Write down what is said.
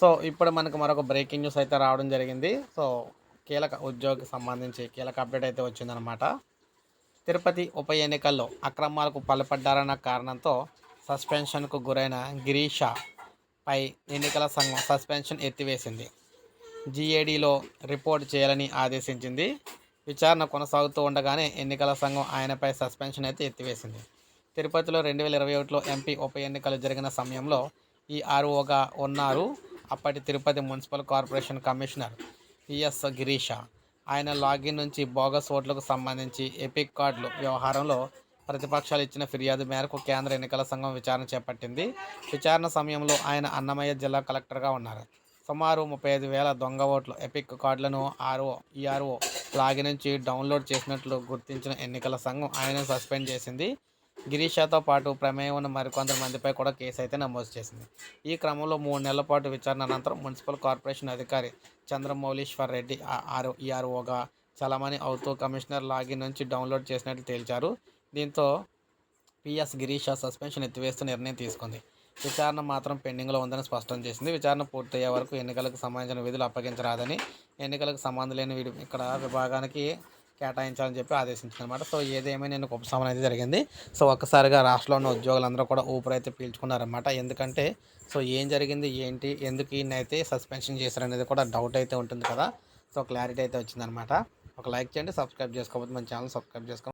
So ఇప్పుడు మనకు మరొక బ్రేకింగ్ న్యూస్ అయితే రావడం జరిగింది. సో కీలక ఉద్యోగికి సంబంధించి కీలక అప్డేట్ అయితే వచ్చిందనమాట తిరుపతి ఉప ఎన్నికల్లో అక్రమాలకు పాల్పడ్డారన్న కారణంతో సస్పెన్షన్కు గురైన గిరీష పై ఎన్నికల సంఘం సస్పెన్షన్ ఎత్తివేసింది. జీఏడీలో రిపోర్ట్ చేయాలని ఆదేశించింది. విచారణ కొనసాగుతూ ఉండగానే ఎన్నికల సంఘం ఆయనపై సస్పెన్షన్ అయితే ఎత్తివేసింది. తిరుపతిలో రెండు వేల ఇరవై ఒకటిలో ఎంపీ ఉప ఎన్నికలు జరిగిన సమయంలో ఈ ఆర్ఓగా ఉన్నారు. అప్పటి Tirupati municipal corporation commissioner PS Girisha. ఆయన లాగిన్ నుంచి బోగస్ ఓట్లకు సంబంధించి ఎపిక్ కార్డులు వ్యవహారంలో ప్రతిపక్షాలు ఇచ్చిన ఫిర్యాదు మేరకు కేంద్ర ఎన్నికల సంఘం విచారణ చేపట్టింది. విచారణ సమయంలో ఆయన అన్నమయ్య జిల్లా కలెక్టర్గా ఉన్నారు. సుమారు ముప్పై ఐదు వేల దొంగ ఓట్లు ఎపిక్ కార్డులను ఆర్ఓ ఈఆర్ఓ లాగిన్ నుంచి డౌన్లోడ్ చేసినట్లు గుర్తించిన ఎన్నికల సంఘం ఆయన సస్పెండ్ చేసింది. గిరీషాతో పాటు ప్రమేయం ఉన్న మరికొందరు మందిపై కూడా కేసు అయితే నమోదు చేసింది. ఈ క్రమంలో మూడు నెలల పాటు విచారణ అనంతరం మున్సిపల్ కార్పొరేషన్ అధికారి చంద్రమౌళీశ్వర్ రెడ్డి ఆర్ఓ ఈఆర్ఓగా చలమణి అవుతూ కమిషనర్ లాగిన్ నుంచి డౌన్లోడ్ చేసినట్లు తేల్చారు. దీంతో పిఎస్ గిరీష సస్పెన్షన్ ఎత్తివేస్తూ నిర్ణయం తీసుకుంది. విచారణ మాత్రం పెండింగ్లో ఉందని స్పష్టం చేసింది. విచారణ పూర్తయ్యే వరకు ఎన్నికలకు సంబంధించిన విధులు అప్పగించరాదని ఎన్నికలకు సంబంధం లేని ఇక్కడ విభాగానికి కేటాయించాలని చెప్పి ఆదేశించింది అనమాట సో ఏదేమైనా నేను ఉపశమనం అయితే జరిగింది. సో ఒక్కసారిగా రాష్ట్రంలో ఉన్న ఉద్యోగులందరూ కూడా ఊపిరి అయితే పీల్చుకున్నారనమాట ఎందుకంటే సో ఏం జరిగింది ఏంటి ఎందుకు ఈయనైతే అయితే సస్పెన్షన్ చేశారనేది కూడా డౌట్ అయితే ఉంటుంది కదా. సో క్లారిటీ అయితే వచ్చిందనమాట ఒక లైక్ చేయండి సబ్స్క్రైబ్ చేసుకోకపోతే మన ఛానల్ సబ్స్క్రైబ్ చేసుకోండి